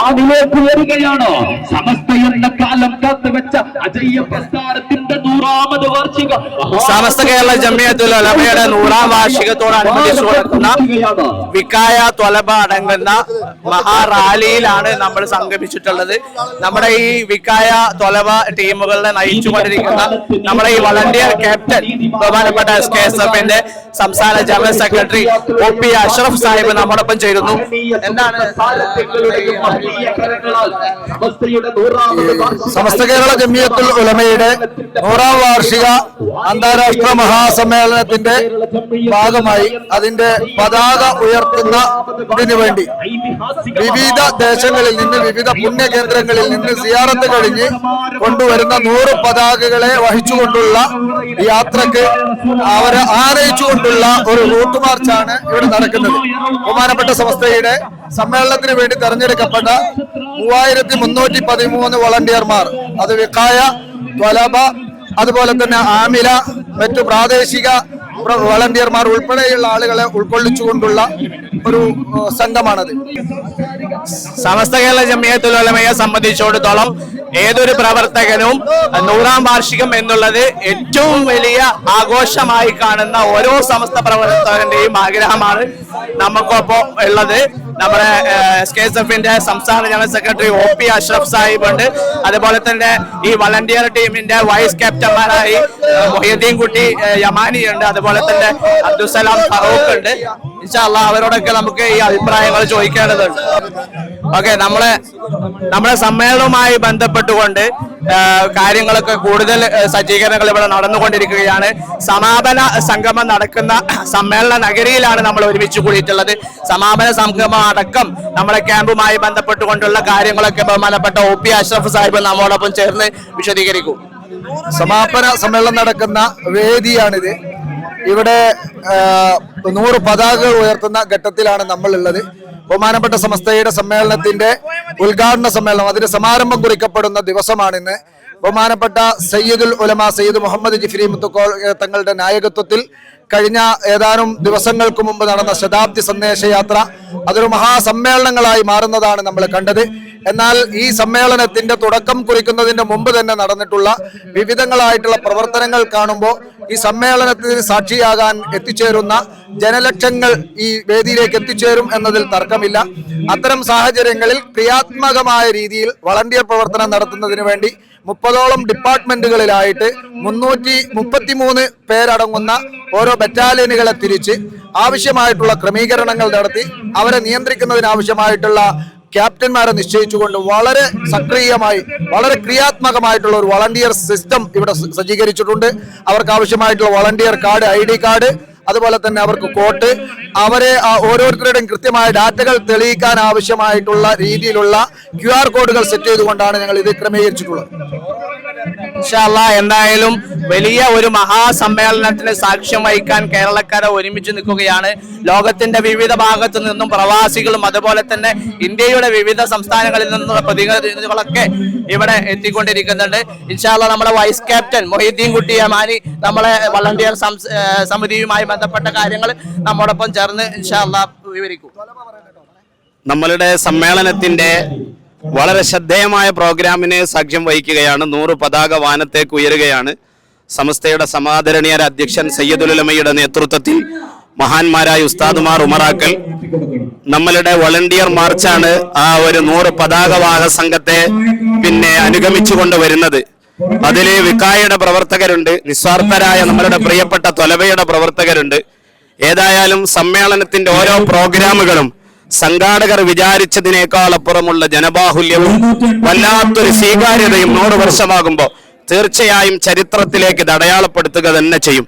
അതിലേക്ക് വരികയാണ്? സമസ്ത എന്ന കാലം കാത്തുവെച്ച അജയ്യ പ്രസ്ഥാനത്തിന്റെ സമസ്ത കേരള ജമിയത്തുൽ ഉലമയുടെ നൂറാം വാർഷികത്തോടനുബന്ധിച്ച് നടക്കുന്ന വിക്കായ തൊലബ അടങ്ങുന്ന മഹാറാലിയിലാണ് നമ്മൾ സംഗമിച്ചിട്ടുള്ളത്. നമ്മുടെ ഈ വിക്കായ തൊലബ ടീമുകളെ നയിച്ചുകൊണ്ടിരിക്കുന്ന നമ്മുടെ ഈ വളണ്ടിയർ ക്യാപ്റ്റൻ ബഹുമാനപ്പെട്ട എസ് കെ എസ് എഫിന്റെ സംസ്ഥാന general secretary O P Ashraf Sahib നമ്മോടൊപ്പം ചേരുന്നു. എന്താണ് സമസ്ത കേരള ജമിയത്തുൽ ഉലമയുടെ നൂറാം വാർഷിക അന്താരാഷ്ട്ര മഹാസമ്മേളനത്തിന്റെ ഭാഗമായി അതിന്റെ പതാക ഉയർത്തുന്നതിനു വേണ്ടി വിവിധ ദേശങ്ങളിൽ നിന്ന് വിവിധ പുണ്യകേന്ദ്രങ്ങളിൽ നിന്ന് സിയാറത്ത് കഴിഞ്ഞ് കൊണ്ടുവരുന്ന നൂറ് പതാകകളെ വഹിച്ചുകൊണ്ടുള്ള യാത്രയ്ക്ക് അവരെ ആനയിച്ചുകൊണ്ടുള്ള ഒരു റൂട്ട് മാർച്ചാണ് ഇവിടെ നടക്കുന്നത്. ബഹുമാനപ്പെട്ട സംസ്ഥയുടെ സമ്മേളനത്തിന് വേണ്ടി തെരഞ്ഞെടുക്കപ്പെട്ട മൂവായിരത്തി മുന്നൂറ്റി പതിമൂന്ന് വളണ്ടിയർമാർ അത് വിക്കായ ത്വലബ അതുപോലെ തന്നെ ആമില മറ്റു പ്രാദേശിക വളണ്ടിയർമാർ ഉൾപ്പെടെയുള്ള ആളുകളെ ഉൾക്കൊള്ളിച്ചുകൊണ്ടുള്ള ഒരു സംഘമാണത്. സമസ്ത കേരള ജമിയത്തുൽ ഉലമയെ സംബന്ധിച്ചിടത്തോളം ഏതൊരു പ്രവർത്തകനും നൂറാം വാർഷികം എന്നുള്ളത് ഏറ്റവും വലിയ ആഘോഷമായി കാണുന്ന ഓരോ സമസ്ത പ്രവർത്തകന്റെയും ആഗ്രഹമാണ്. നമുക്കൊപ്പം ഉള്ളത് നമ്മുടെ എസ് കെ എസ് എഫിന്റെ സംസ്ഥാന general secretary O P Ashraf Sahib ഉണ്ട്. അതുപോലെ തന്നെ ഈ വളണ്ടിയർ ടീമിന്റെ വൈസ് ക്യാപ്റ്റന്മാരായി മൊഹീദ്ദീൻ കുട്ടി യമാനി ഉണ്ട്. അതുപോലെ തന്നെ അബ്ദുസലാം ഫറൂഖ് ഉണ്ട്. അവരോടൊക്കെ നമുക്ക് ഈ അഭിപ്രായങ്ങൾ ചോദിക്കേണ്ടതുണ്ട്. ഓക്കെ നമ്മളെ നമ്മുടെ സമ്മേളനവുമായി ബന്ധപ്പെട്ടുകൊണ്ട് കാര്യങ്ങളൊക്കെ കൂടുതൽ സജ്ജീകരണങ്ങൾ ഇവിടെ നടന്നുകൊണ്ടിരിക്കുകയാണ്. സമാപന സംഗമം നടക്കുന്ന സമ്മേളന നഗരിയിലാണ് നമ്മൾ ഒരുമിച്ച് കൂടിയിട്ടുള്ളത്. സമാപന സംഗമം അടക്കം നമ്മുടെ ക്യാമ്പുമായി ബന്ധപ്പെട്ടുകൊണ്ടുള്ള കാര്യങ്ങളൊക്കെ ബഹുമാനപ്പെട്ട ഒ പി അഷ്റഫ് സാഹിബ് നമ്മോടൊപ്പം ചേർന്ന് വിശദീകരിക്കും. സമാപന സമ്മേളനം നടക്കുന്ന വേദിയാണിത്. ഇവിടെ നൂറ് പതാകകൾ ഉയർത്തുന്ന ഘട്ടത്തിലാണ് നമ്മൾ ഉള്ളത് ബഹുമാനപ്പെട്ട സംസ്ഥയുടെ സമ്മേളനത്തിന്റെ ഉദ്ഘാടന സമ്മേളനം. അതിന് സമാരംഭം കുറിക്കപ്പെടുന്ന ദിവസമാണ് ഇന്ന് ബഹുമാനപ്പെട്ട സയ്യിദുൽ ഉലമ സയ്യിദ് മുഹമ്മദ് ജിഫ്രി മുത്തുക്കോൾ തങ്ങളുടെ നായകത്വത്തിൽ കഴിഞ്ഞ ഏതാനും ദിവസങ്ങൾക്ക് മുമ്പ് നടന്ന ശതാബ്ദി സന്ദേശയാത്ര അതൊരു മഹാസമ്മേളനങ്ങളായി മാറുന്നതാണ് നമ്മൾ കണ്ടത്. എന്നാൽ ഈ സമ്മേളനത്തിന്റെ തുടക്കം കുറിക്കുന്നതിന്റെ മുമ്പ് തന്നെ നടന്നിട്ടുള്ള വിവിധങ്ങളായിട്ടുള്ള പ്രവർത്തനങ്ങൾ കാണുമ്പോൾ ഈ സമ്മേളനത്തിന് സാക്ഷിയാകാൻ എത്തിച്ചേരുന്ന ജനലക്ഷങ്ങൾ ഈ വേദിയിലേക്ക് എത്തിച്ചേരും എന്നതിൽ തർക്കമില്ല. അത്തരം സാഹചര്യങ്ങളിൽ ക്രിയാത്മകമായ രീതിയിൽ വളണ്ടിയർ പ്രവർത്തനം നടത്തുന്നതിന് വേണ്ടി മുപ്പതോളം ഡിപ്പാർട്ട്മെന്റുകളിലായിട്ട് മുന്നൂറ്റി മുപ്പത്തിമൂന്ന് പേരടങ്ങുന്ന ഓരോ ബറ്റാലിയനുകളെ തിരിച്ച് ആവശ്യമായിട്ടുള്ള ക്രമീകരണങ്ങൾ നടത്തി അവരെ നിയന്ത്രിക്കുന്നതിനാവശ്യമായിട്ടുള്ള ക്യാപ്റ്റന്മാരെ നിശ്ചയിച്ചുകൊണ്ട് വളരെ സക്രിയമായി വളരെ ക്രിയാത്മകമായിട്ടുള്ള ഒരു വളണ്ടിയർ സിസ്റ്റം ഇവിടെ സജ്ജീകരിച്ചിട്ടുണ്ട്. അവർക്ക് ആവശ്യമായിട്ടുള്ള വളണ്ടിയർ കാർഡ് ഐ കാർഡ് അതുപോലെ തന്നെ അവർക്ക് കോട്ട്. അവരെ ഓരോരുത്തരുടെയും കൃത്യമായ ഡാറ്റകൾ തെളിയിക്കാൻ ആവശ്യമായിട്ടുള്ള രീതിയിലുള്ള ക്യു ആർ കോഡുകൾ സെറ്റ് ചെയ്തുകൊണ്ടാണ് ഞങ്ങൾ ഇത് ക്രമീകരിച്ചിട്ടുള്ളത്. എന്തായാലും വലിയ ഒരു മഹാസമ്മേളനത്തിന് സാക്ഷ്യം വഹിക്കാൻ കേരളക്കാരെ ഒരുമിച്ച് നിൽക്കുകയാണ്. ലോകത്തിന്റെ വിവിധ ഭാഗത്തു നിന്നും പ്രവാസികളും അതുപോലെ തന്നെ ഇന്ത്യയുടെ വിവിധ സംസ്ഥാനങ്ങളിൽ നിന്നുള്ള പ്രതിനിധികളൊക്കെ ഇവിടെ എത്തിക്കൊണ്ടിരിക്കുന്നുണ്ട്. ഇൻഷാല്ല നമ്മുടെ വൈസ് ക്യാപ്റ്റൻ മൊഹീദ്ദീൻ കുട്ടി അമാനി നമ്മളെ വളണ്ടിയർ സമിതിയുമായി ബന്ധപ്പെട്ട കാര്യങ്ങൾ നമ്മോടൊപ്പം ചേർന്ന് ഇൻഷാല്ല വിവരിക്കും. നമ്മളുടെ സമ്മേളനത്തിന്റെ വളരെ ശ്രദ്ധേയമായ പ്രോഗ്രാമിന് സാക്ഷ്യം വഹിക്കുകയാണ്. നൂറ് പതാക വാനത്തേക്ക് ഉയരുകയാണ്. സമസ്തയുടെ സമാദരണീയര അധ്യക്ഷൻ സയ്യദുലമയുടെ നേതൃത്വത്തിൽ മഹാന്മാരായ ഉസ്താദുമാർ ഉമറാക്കൽ നമ്മളുടെ വളണ്ടിയർ മാർച്ചാണ് ആ ഒരു നൂറ് പതാകവാഹ സംഘത്തെ പിന്നെ അനുഗമിച്ചു കൊണ്ടുവരുന്നത് അതിൽ വിക്കായയുടെ പ്രവർത്തകരുണ്ട് നിസ്വാർത്ഥരായ നമ്മളുടെ പ്രിയപ്പെട്ട തൊലവയുടെ പ്രവർത്തകരുണ്ട്. ഏതായാലും സമ്മേളനത്തിന്റെ ഓരോ പ്രോഗ്രാമുകളും സംഘാടകർ വിചാരിച്ചതിനേക്കാൾ അപ്പുറമുള്ള ജനബാഹുല്യവും വല്ലാത്തൊരു സ്വീകാര്യതയും നൂറ് വർഷമാകുമ്പോൾ തീർച്ചയായും ചരിത്രത്തിലേക്ക് ഇത് അടയാളപ്പെടുത്തുക തന്നെ ചെയ്യും.